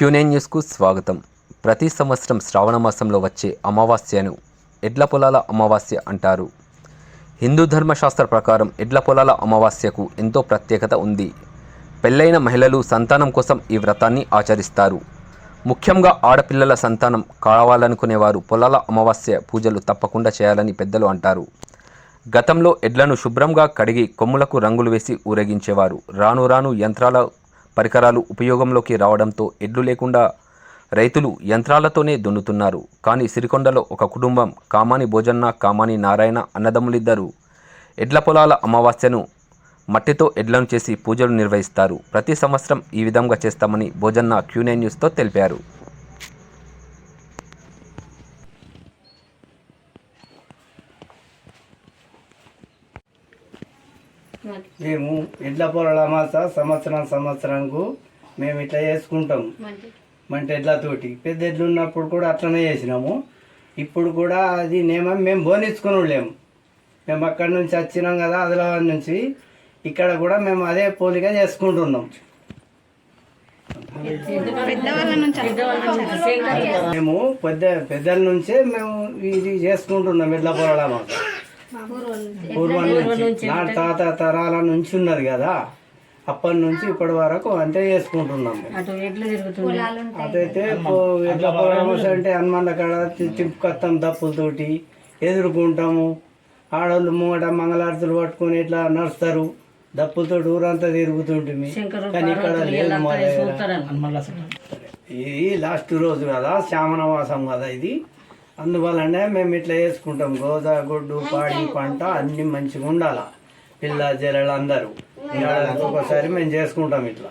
Quinine న్యూస్కు స్వాగతం. ప్రతి సంవత్సరం శ్రావణ మాసంలో వచ్చే అమావాస్యను ఎడ్ల పొలాల అమావాస్య అంటారు. హిందూ ధర్మశాస్త్ర ప్రకారం ఎడ్ల పొలాల అమావాస్యకు ఎంతో ప్రత్యేకత ఉంది. పెళ్ళైన మహిళలు సంతానం కోసం ఈ వ్రతాన్ని ఆచరిస్తారు. ముఖ్యంగా ఆడపిల్లల సంతానం కావాలనుకునేవారు పొలాల అమావాస్య పూజలు తప్పకుండా చేయాలని పెద్దలు అంటారు. గతంలో ఎడ్లను శుభ్రంగా కడిగి కొమ్ములకు రంగులు వేసి ఊరేగించేవారు. రాను రాను యంత్రాల పరికరాలు ఉపయోగంలోకి రావడంతో ఎడ్లు లేకుండా రైతులు యంత్రాలతోనే దున్నుతున్నారు. కానీ సిరికొండలో ఒక కుటుంబం కామాని భోజన్న కామాని నారాయణ అన్నదమ్ములిద్దరూ ఎడ్ల పొలాల అమావాస్యను మట్టితో ఎడ్లను చేసి పూజలు నిర్వహిస్తారు. ప్రతి సంవత్సరం ఈ విధంగా చేస్తామని భోజన్న క్యూనే న్యూస్తో తెలిపారు. మేము ఎడ్ల పొలాల అమాస సంవత్సరం సంవత్సరంకు మేము ఇట్లా చేసుకుంటాం. మంట ఎడ్లతోటి. పెద్ద ఎడ్లు ఉన్నప్పుడు కూడా అట్లనే చేసినాము. ఇప్పుడు కూడా అది నియమం మేము బోనిచ్చుకుని లేము మేము అక్కడి నుంచి వచ్చినాం కదా ఆదిలాబాద్ నుంచి. ఇక్కడ కూడా మేము అదే పోలిక చేసుకుంటున్నాం. మేము పెద్ద పెద్దల నుంచే మేము ఇది చేసుకుంటున్నాం ఎడ్ల పొలాల అమాస పూర్వం నుంచి. నా తాత తరాల నుంచి ఉన్నది కదా. అప్పటి నుంచి ఇప్పటి వరకు అంతే చేసుకుంటున్నాం. అదైతే ఎడ్ల పొలామస్ అంటే హనుమాన్ల కాడ తిప్పుకొస్తాం దప్పులతోటి ఎదుర్కొంటాము. ఆడవాళ్ళు ముంగట మంగళారతులు పట్టుకొని ఇట్లా నడుస్తారు. దప్పులతోటి ఊరంతా తిరుగుతుంటుంది కానీ ఇక్కడ లేదు మా దగ్గర. ఇది లాస్ట్ రోజు కదా శ్యామనవాసం కదా ఇది. అందువల్లనే మేము ఇట్లా వేసుకుంటాం గోదా గుడ్డు పాడి పంట అన్ని మంచిగా ఉండాల. పిల్ల జల్లలు అందరూ. ఏడాదికి ఒకసారి మేము చేసుకుంటాం ఇట్లా.